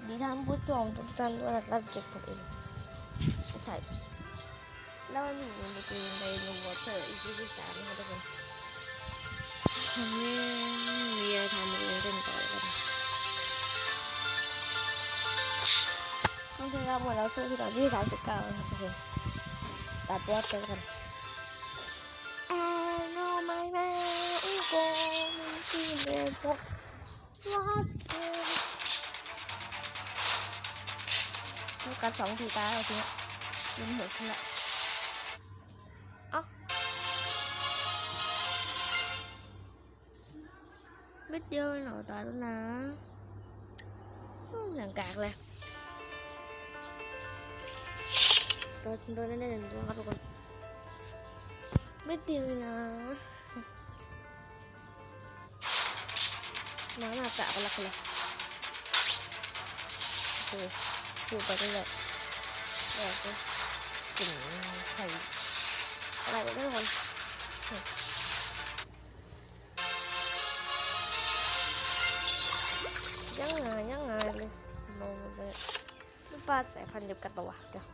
สดีท่านผู้ชมทุกท่านด้วยนะครับเก็บผมเองใช่แล้วมันอยู่ในเกมในโนวอเตอร์อีพีที่สามนะครับทุกคนวันนี้มีอะไรทำเองเล่นต่อแล้วกันต้องใช้เวลาหมดแล้วสู้ที่ตอนที่สามสิบเก้านะครับทุกคนตัดวอดกันกัน I know my man is going to the book water ลูกกัดสองทีตาเอาทีนี้ยิงหัวขึ้นละเอ้าเม็ดเดียวเองเหรอตายแล้วนะอืมอย่างกากเลยตัวตัวแน่ๆหนึ่งตัวครับทุกคนเม็ดเดียวนะน้ำหน้ากากกันละคนละโอ้โหสู้ไปเรื่อยๆแล้วก็สิ่งไข่อะไรไปทุกคนยังไงยังไงเลยมองเลยลูกปลาสายพันธุ์เดียวกันปะวะเดี๋ยว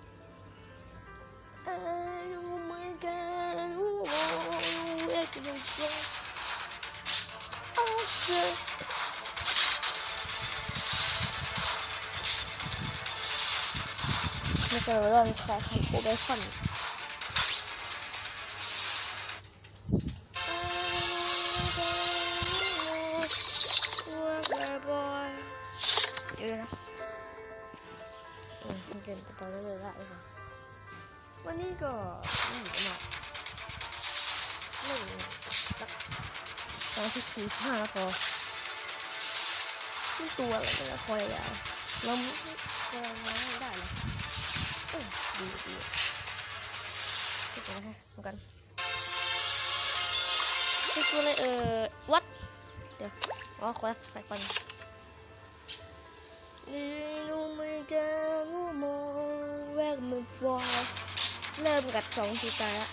เออ้ my god โอ้โหเอ็กซ์ยังเจ๊โอ้เไม่เจอเรื่องใช้คำพูดเบคอนเดี๋ยวนะเออมันเดินไปเรื่อยๆละเลยค่ะวันนี้ก็ไม่หนีมาเล่นสักตอนที่สี่ห้าแล้วพอนี่ตัวอะไรเนี่ยคอยยาว เราเราไม่ได้เลยเออดีดีติดนะฮะเหมือนกันติดตัวเลยเออวัดเดี๋ยวอ๋อคนละไปก่อนนี่นูไม่แกนูมองแวกมือฟอเริ่มกัดสองทีตายละ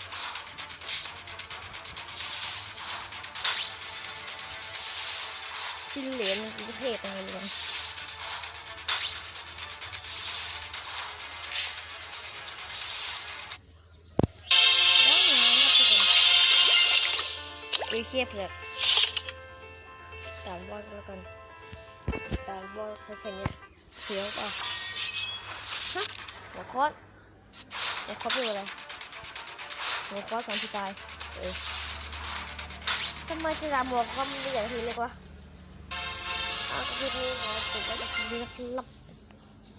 จิ้นเหรียญประเทศอะไรเลยแล้ว ดูเชียบเลยตามบอลแล้วกันตามบอลแค่นี้เสียวป่ะฮะหัวคอสหัวคอสเป็นอะไรหัวคอสสองที่ตายเออทำไมจะตามหัวคอสไม่ใหญ่ทีเล็กวะอ้าวก็คือนี่ไงติดแล้วจะทีเล็กลับ